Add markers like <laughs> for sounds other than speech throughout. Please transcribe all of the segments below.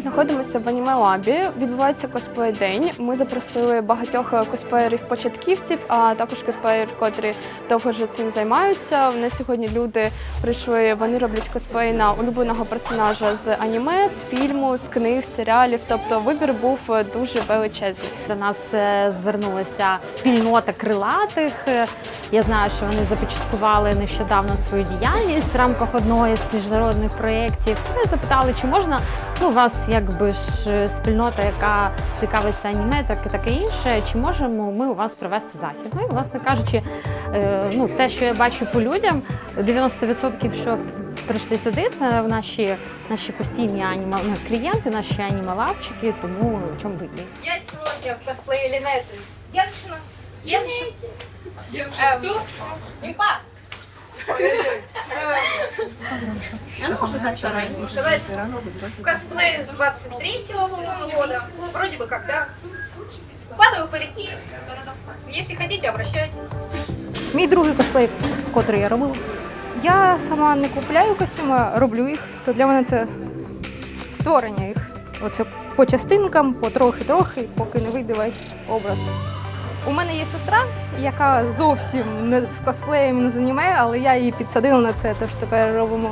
Знаходимося в аніме лабі. Відбувається косплей день. Ми запросили багатьох косплеєрів-початківців, а також косплеєрів, котрі довго вже цим займаються. У нас сьогодні люди прийшли. Вони роблять косплей на улюбленого персонажа з аніме, з фільму, з книг, з серіалів. Тобто вибір був дуже величезний. До нас е, звернулася спільнота крилатих. Е, Я знаю, що вони започаткували нещодавно свою діяльність в рамках одного із міжнародних проєктів. Ми запитали, чи можна ну, у вас якби ж е, спільнота, яка цікавиться аніме, так і таке інше. Чи можемо ми у вас провести захід? Ну і власне кажучи, е, ну те, що я бачу по людям, 90% що прийшли сюди, це наші, наші постійні аніма ну, клієнти, наші анімалавчики, тому в чому би ні. Я сегодня в косплее Линетты из Геншина. Геншин. Эм, Импа. Сказать, в косплее с 23-го, по-моему, года. Вроде бы когда. Вкладываю парики. Если хотите, обращайтесь. Мій другий косплей, котрий я робила. Я сама не купляю костюми, а роблю їх. То для мене це створення їх. Оце по частинкам, по трохи-трохи, поки не вийде весь образ. У мене є сестра, яка зовсім не з косплеєм не з аніме, але я її підсадила на це, тож тепер робимо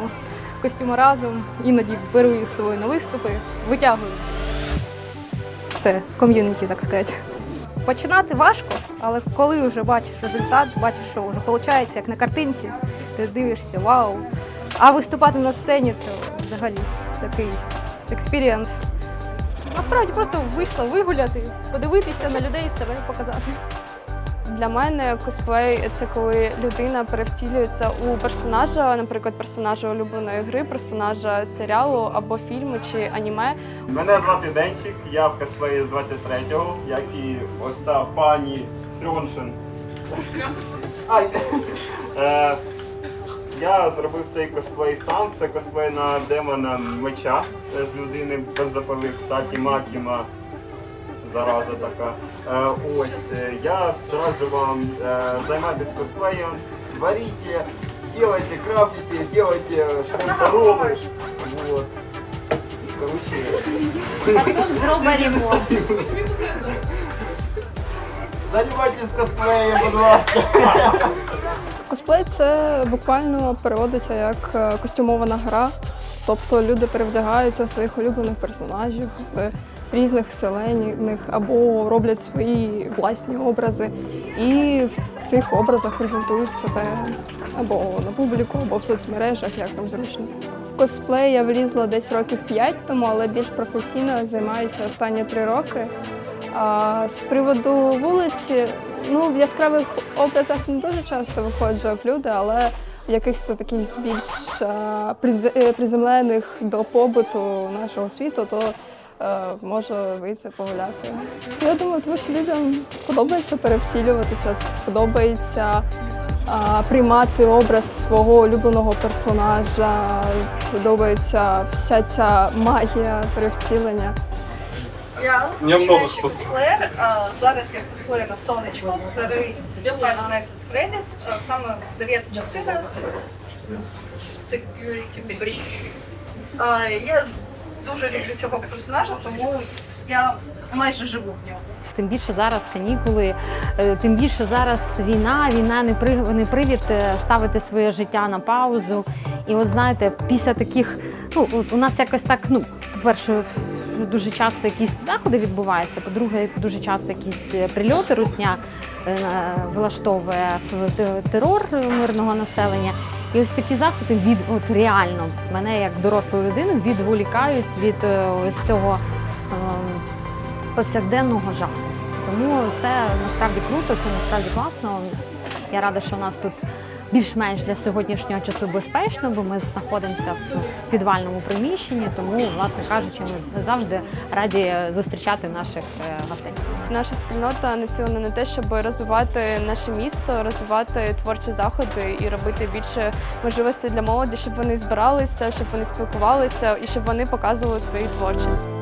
костюми разом. Іноді беру її з собою на виступи, витягую. Це ком'юніті, так сказати. Починати важко, але коли вже бачиш результат, бачиш, що вже виходить, як на картинці, ти дивишся, вау. А виступати на сцені це взагалі такий експірієнс. Насправді просто вийшла вигуляти, подивитися на людей, себе показати. Для мене косплей це коли людина перевтілюється у персонажа, наприклад, персонажа улюбленої гри, персонажа серіалу або фільму чи аніме. Мене звати Денчик, я в косплеї з 23-го, як і ось та пані Срьоншин. Ай. <laughs> Я зробив цей косплей сам. Це косплей на демона меча з людини бензопили, кстати, Макіма. Зараза така. Е, ось е, я раджу вам е, займатися косплеєм. Творите, делайте, крафтите, делайте шпунтаровы. Вот. И, короче, Зробимо ремонт. Займайтесь косплеєм, будь ласка. Косплей це буквально переводиться як е, костюмована гра. Тобто люди перевдягаються в своїх улюблених персонажів з різних вселенних або роблять свої власні образи і в цих образах презентують себе або на публіку, або в соцмережах, як там зручно. В косплей я влізла десь років 5 тому, але більш професійно займаюся останні три роки. А з приводу вулиці, ну в яскравих образах не дуже часто виходжу в люди, але в якихось таких більш а, приз- е, приземлених до побуту нашого світу, то е, можу вийти погуляти. Я думаю, тому що людям подобається перевтілюватися, подобається а, приймати образ свого улюбленого персонажа, подобається вся ця магія перевтілення. Я починаючий косплеєр. а, Зараз я косплею на сонечко з гри Final Night Freddy's. а, Саме дев'ята частина Security Breach. А, Я дуже люблю цього персонажа, тому я майже живу в ньому. Тим більше зараз канікули, е, тим більше зараз війна. Війна не при не привід е, ставити своє життя на паузу. І от знаєте, після таких, ну от у нас якось так, ну, по-перше, дуже часто якісь заходи відбуваються. По-друге, дуже часто якісь е, прильоти русня е, влаштовує терор мирного населення. І ось такі заходи від от реально мене як дорослу людину відволікають від е, ось цього. повсякденного жаху. Тому це насправді круто, це насправді класно. Я рада, що у нас тут більш-менш для сьогоднішнього часу безпечно, бо ми знаходимося в підвальному приміщенні, тому, власне кажучи, ми завжди раді зустрічати наших е, гостей. Наша спільнота націлена на те, щоб розвивати наше місто, розвивати творчі заходи і робити більше можливостей для молоді, щоб вони збиралися, щоб вони спілкувалися і щоб вони показували свою творчість.